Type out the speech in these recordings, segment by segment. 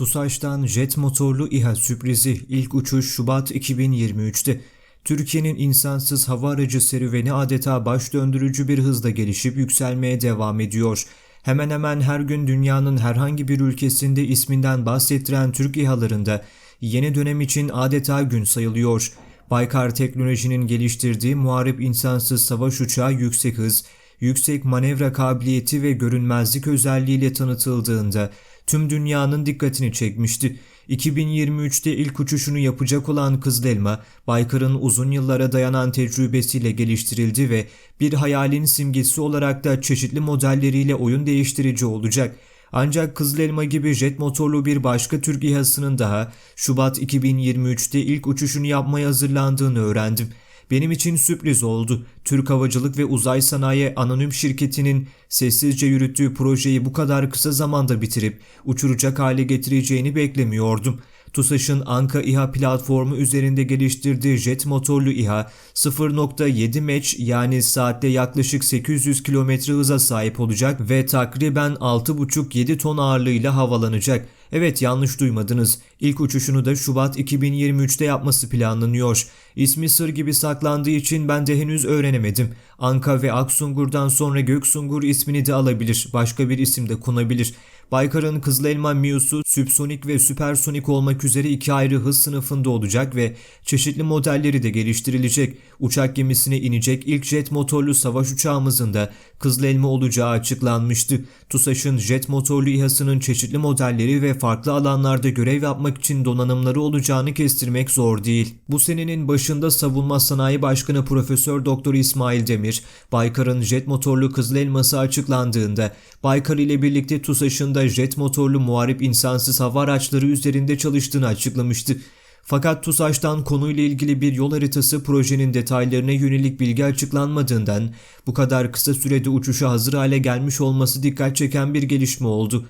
TUSAŞ'tan jet motorlu İHA sürprizi ilk uçuş Şubat 2023'te. Türkiye'nin insansız hava aracı serüveni adeta baş döndürücü bir hızla gelişip yükselmeye devam ediyor. Hemen hemen her gün dünyanın herhangi bir ülkesinde isminden bahsettiren Türk İHA'larında yeni dönem için adeta gün sayılıyor. Baykar Teknoloji'nin geliştirdiği muharip insansız savaş uçağı yüksek hız, yüksek manevra kabiliyeti ve görünmezlik özelliğiyle tanıtıldığında tüm dünyanın dikkatini çekmişti. 2023'te ilk uçuşunu yapacak olan Kızıl Elma, Baykar'ın uzun yıllara dayanan tecrübesiyle geliştirildi ve bir hayalin simgesi olarak da çeşitli modelleriyle oyun değiştirici olacak. Ancak Kızıl Elma gibi jet motorlu bir başka Türk İHA'sının daha Şubat 2023'te ilk uçuşunu yapmaya hazırlandığını öğrendim. Benim için sürpriz oldu. Türk Havacılık ve Uzay Sanayi Anonim Şirketi'nin sessizce yürüttüğü projeyi bu kadar kısa zamanda bitirip uçuracak hale getireceğini beklemiyordum. TUSAŞ'ın Anka İHA platformu üzerinde geliştirdiği jet motorlu İHA 0.7 Mach yani saatte yaklaşık 800 km hıza sahip olacak ve takriben 6.5-7 ton ağırlığıyla havalanacak. Evet yanlış duymadınız. İlk uçuşunu da Şubat 2023'te yapması planlanıyor. İsmi sır gibi saklandığı için ben de henüz öğrenemedim. Anka ve Aksungur'dan sonra Göksungur ismini de alabilir. Başka bir isim de konabilir. Baykar'ın Kızıl Elma Miu'su süpsonik ve süpersonik olmak üzere iki ayrı hız sınıfında olacak ve çeşitli modelleri de geliştirilecek. Uçak gemisine inecek ilk jet motorlu savaş uçağımızın da Kızıl Elma olacağı açıklanmıştı. TUSAŞ'ın jet motorlu İHA'sının çeşitli modelleri ve farklı alanlarda görev yapmak için donanımları olacağını kestirmek zor değil. Bu senenin başında Savunma Sanayi Başkanı Profesör Doktor İsmail Demir, Baykar'ın jet motorlu Kızıl Elması açıklandığında Baykar ile birlikte TUSAŞ'ın da jet motorlu muharip insansız hava araçları üzerinde çalıştığını açıklamıştı. Fakat TUSAŞ'tan konuyla ilgili bir yol haritası projenin detaylarına yönelik bilgi açıklanmadığından bu kadar kısa sürede uçuşa hazır hale gelmiş olması dikkat çeken bir gelişme oldu.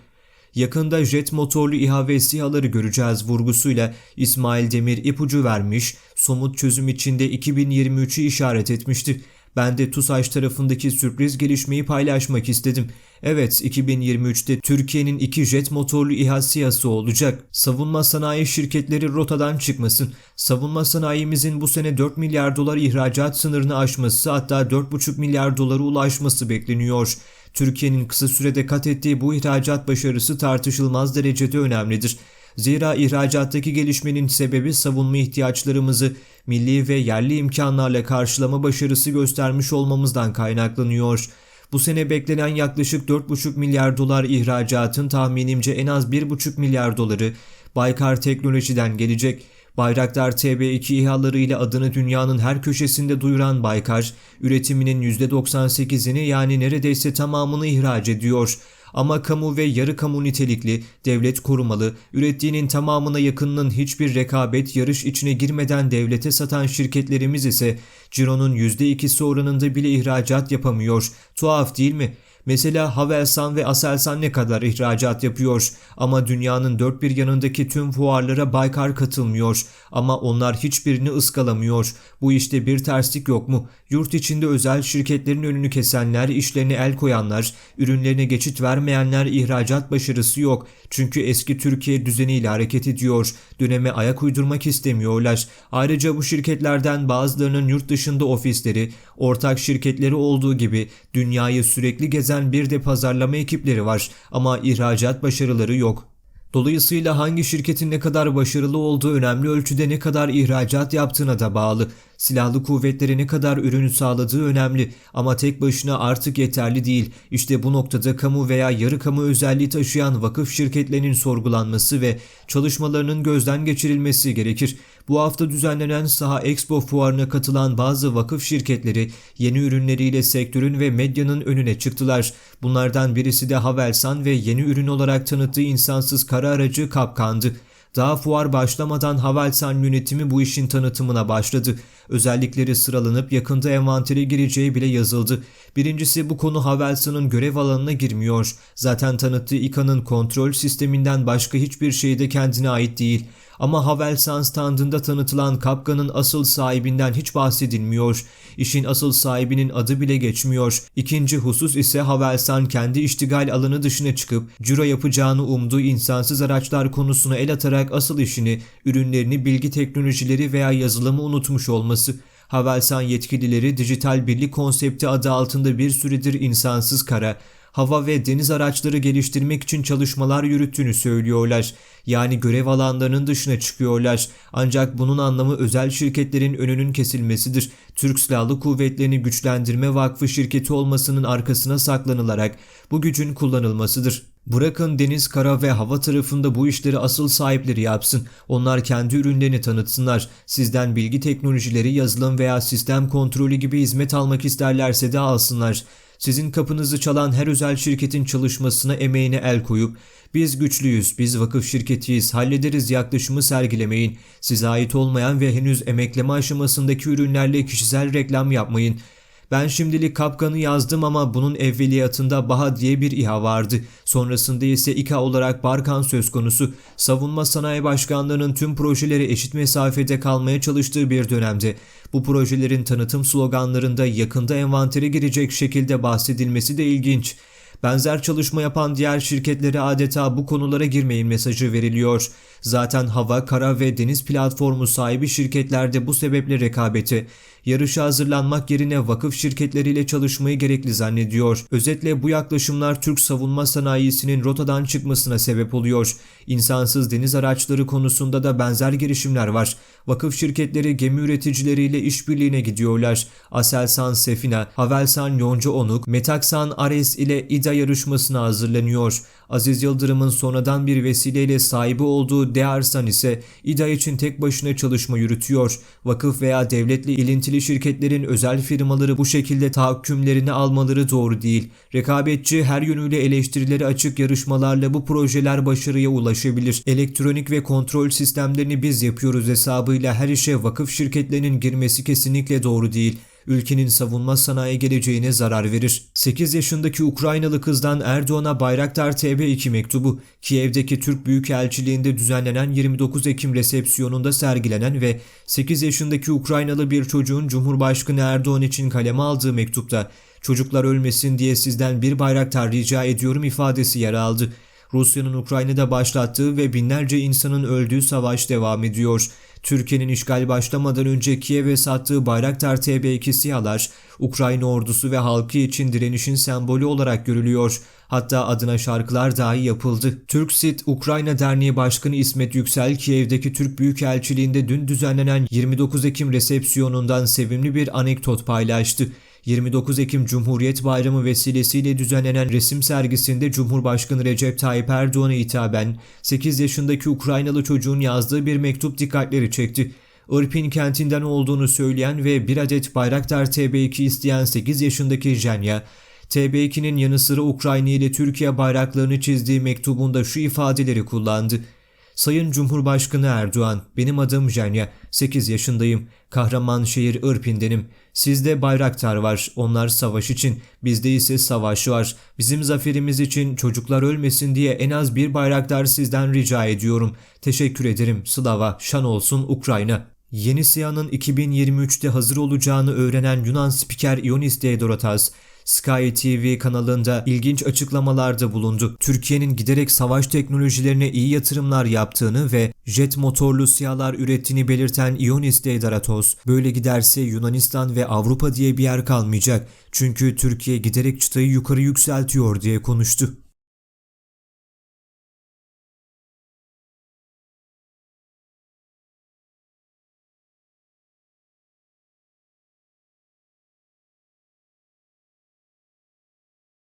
Yakında jet motorlu İHA ve SİHA'ları göreceğiz vurgusuyla İsmail Demir ipucu vermiş, somut çözüm içinde 2023'ü işaret etmişti. Ben de TUSAŞ tarafındaki sürpriz gelişmeyi paylaşmak istedim. Evet 2023'te Türkiye'nin iki jet motorlu İHA SİHA'sı olacak. Savunma sanayi şirketleri rotadan çıkmasın. Savunma sanayimizin bu sene 4 milyar dolar ihracat sınırını aşması hatta 4,5 milyar dolara ulaşması bekleniyor. Türkiye'nin kısa sürede kat ettiği bu ihracat başarısı tartışılmaz derecede önemlidir. Zira ihracattaki gelişmenin sebebi savunma ihtiyaçlarımızı milli ve yerli imkanlarla karşılama başarısı göstermiş olmamızdan kaynaklanıyor. Bu sene beklenen yaklaşık 4,5 milyar dolar ihracatın tahminimce en az 1,5 milyar doları Baykar Teknoloji'den gelecek. Bayraktar TB2 İHA'larıyla adını dünyanın her köşesinde duyuran Baykar, üretiminin %98'ini yani neredeyse tamamını ihraç ediyor. Ama kamu ve yarı kamu nitelikli, devlet korumalı, ürettiğinin tamamına yakınının hiçbir rekabet yarış içine girmeden devlete satan şirketlerimiz ise cironun %2'si oranında bile ihracat yapamıyor. Tuhaf değil mi? Mesela Havelsan ve Aselsan ne kadar ihracat yapıyor ama dünyanın dört bir yanındaki tüm fuarlara Baykar katılmıyor ama onlar hiçbirini ıskalamıyor. Bu işte bir terslik yok mu? Yurt içinde özel şirketlerin önünü kesenler, işlerine el koyanlar, ürünlerine geçit vermeyenler ihracat başarısı yok. Çünkü eski Türkiye düzeniyle hareket ediyor. Döneme ayak uydurmak istemiyorlar. Ayrıca bu şirketlerden bazılarının yurt dışında ofisleri, ortak şirketleri olduğu gibi dünyayı sürekli gezen bir de pazarlama ekipleri var ama ihracat başarıları yok. Dolayısıyla hangi şirketin ne kadar başarılı olduğu önemli ölçüde ne kadar ihracat yaptığına da bağlı. Silahlı kuvvetlere ne kadar ürünü sağladığı önemli ama tek başına artık yeterli değil. İşte bu noktada kamu veya yarı kamu özelliği taşıyan vakıf şirketlerinin sorgulanması ve çalışmalarının gözden geçirilmesi gerekir. Bu hafta düzenlenen Saha Expo fuarına katılan bazı vakıf şirketleri yeni ürünleriyle sektörün ve medyanın önüne çıktılar. Bunlardan birisi de Havelsan ve yeni ürün olarak tanıttığı insansız kara aracı Kapkan'dı. Daha fuar başlamadan Havelsan yönetimi bu işin tanıtımına başladı. Özellikleri sıralanıp yakında envantere gireceği bile yazıldı. Birincisi bu konu Havelsan'ın görev alanına girmiyor. Zaten tanıttığı İKA'nın kontrol sisteminden başka hiçbir şey de kendine ait değil. Ama Havelsan standında tanıtılan Kapkan'ın asıl sahibinden hiç bahsedilmiyor. İşin asıl sahibinin adı bile geçmiyor. İkinci husus ise Havelsan kendi iştigal alanı dışına çıkıp ciro yapacağını umduğu insansız araçlar konusuna el atarak asıl işini, ürünlerini, bilgi teknolojileri veya yazılımı unutmuş olması. Havelsan yetkilileri dijital birlik konsepti adı altında bir süredir insansız kara, hava ve deniz araçları geliştirmek için çalışmalar yürüttüğünü söylüyorlar. Yani görev alanlarının dışına çıkıyorlar. Ancak bunun anlamı özel şirketlerin önünün kesilmesidir. Türk Silahlı Kuvvetleri'ni Güçlendirme Vakfı şirketi olmasının arkasına saklanılarak bu gücün kullanılmasıdır. Bırakın deniz, kara ve hava tarafında bu işleri asıl sahipleri yapsın. Onlar kendi ürünlerini tanıtsınlar. Sizden bilgi teknolojileri, yazılım veya sistem kontrolü gibi hizmet almak isterlerse de alsınlar. Sizin kapınızı çalan her özel şirketin çalışmasına emeğine el koyup biz güçlüyüz, biz vakıf şirketiyiz, hallederiz yaklaşımı sergilemeyin. Size ait olmayan ve henüz emekleme aşamasındaki ürünlerle kişisel reklam yapmayın. Ben şimdilik kapkanı yazdım ama bunun evveliyatında Baha diye bir İHA vardı. Sonrasında ise İKA olarak Barkan söz konusu. Savunma Sanayi Başkanlığı'nın tüm projeleri eşit mesafede kalmaya çalıştığı bir dönemde. Bu projelerin tanıtım sloganlarında yakında envantere girecek şekilde bahsedilmesi de ilginç. Benzer çalışma yapan diğer şirketlere adeta bu konulara girmeyin mesajı veriliyor. Zaten hava, kara ve deniz platformu sahibi şirketlerde bu sebeple rekabeti, yarışa hazırlanmak yerine vakıf şirketleriyle çalışmayı gerekli zannediyor. Özetle bu yaklaşımlar Türk savunma sanayisinin rotadan çıkmasına sebep oluyor. İnsansız deniz araçları konusunda da benzer girişimler var. Vakıf şirketleri gemi üreticileriyle işbirliğine gidiyorlar. Aselsan Sefina, Havelsan Yonca Onuk, Metaksan Ares ile İDA yarışmasına hazırlanıyor. Aziz Yıldırım'ın sonradan bir vesileyle sahibi olduğu Dearsan ise İDA için tek başına çalışma yürütüyor. Vakıf veya devletle ilintili şirketlerin özel firmaları bu şekilde tahakkümlerini almaları doğru değil. Rekabetçi her yönüyle eleştirileri açık yarışmalarla bu projeler başarıya ulaşabilir. Elektronik ve kontrol sistemlerini biz yapıyoruz hesabıyla her işe vakıf şirketlerinin girmesi kesinlikle doğru değil ülkenin savunma sanayi geleceğine zarar verir. 8 yaşındaki Ukraynalı kızdan Erdoğan'a Bayraktar TB2 mektubu, Kiev'deki Türk Büyükelçiliğinde düzenlenen 29 Ekim resepsiyonunda sergilenen ve 8 yaşındaki Ukraynalı bir çocuğun Cumhurbaşkanı Erdoğan için kaleme aldığı mektupta çocuklar ölmesin diye sizden bir bayraktar rica ediyorum ifadesi yer aldı. Rusya'nın Ukrayna'da başlattığı ve binlerce insanın öldüğü savaş devam ediyor. Türkiye'nin işgal başlamadan önce Kiev'e sattığı Bayraktar TB2 SİHA'lar Ukrayna ordusu ve halkı için direnişin sembolü olarak görülüyor. Hatta adına şarkılar dahi yapıldı. Türksit Ukrayna Derneği Başkanı İsmet Yüksel Kiev'deki Türk Büyükelçiliğinde dün düzenlenen 29 Ekim resepsiyonundan sevimli bir anekdot paylaştı. 29 Ekim Cumhuriyet Bayramı vesilesiyle düzenlenen resim sergisinde Cumhurbaşkanı Recep Tayyip Erdoğan'a hitaben 8 yaşındaki Ukraynalı çocuğun yazdığı bir mektup dikkatleri çekti. Irpin kentinden olduğunu söyleyen ve bir adet Bayraktar TB2 isteyen 8 yaşındaki Jenya, TB2'nin yanı sıra Ukrayna ile Türkiye bayraklarını çizdiği mektubunda şu ifadeleri kullandı. Sayın Cumhurbaşkanı Erdoğan, benim adım Jenya, 8 yaşındayım, kahraman şehir Irpin'denim. Sizde bayraktar var, onlar savaş için, bizde ise savaş var. Bizim zaferimiz için çocuklar ölmesin diye en az bir bayraktar sizden rica ediyorum. Teşekkür ederim, Slava, şan olsun Ukrayna. Yeni SİHA'nın 2023'te hazır olacağını öğrenen Yunan spiker Ionis Diadoratas, Sky TV kanalında ilginç açıklamalarda bulundu. Türkiye'nin giderek savaş teknolojilerine iyi yatırımlar yaptığını ve jet motorlu siyalar ürettiğini belirten Ionis Deidaratos, böyle giderse Yunanistan ve Avrupa diye bir yer kalmayacak. Çünkü Türkiye giderek çıtayı yukarı yükseltiyor diye konuştu.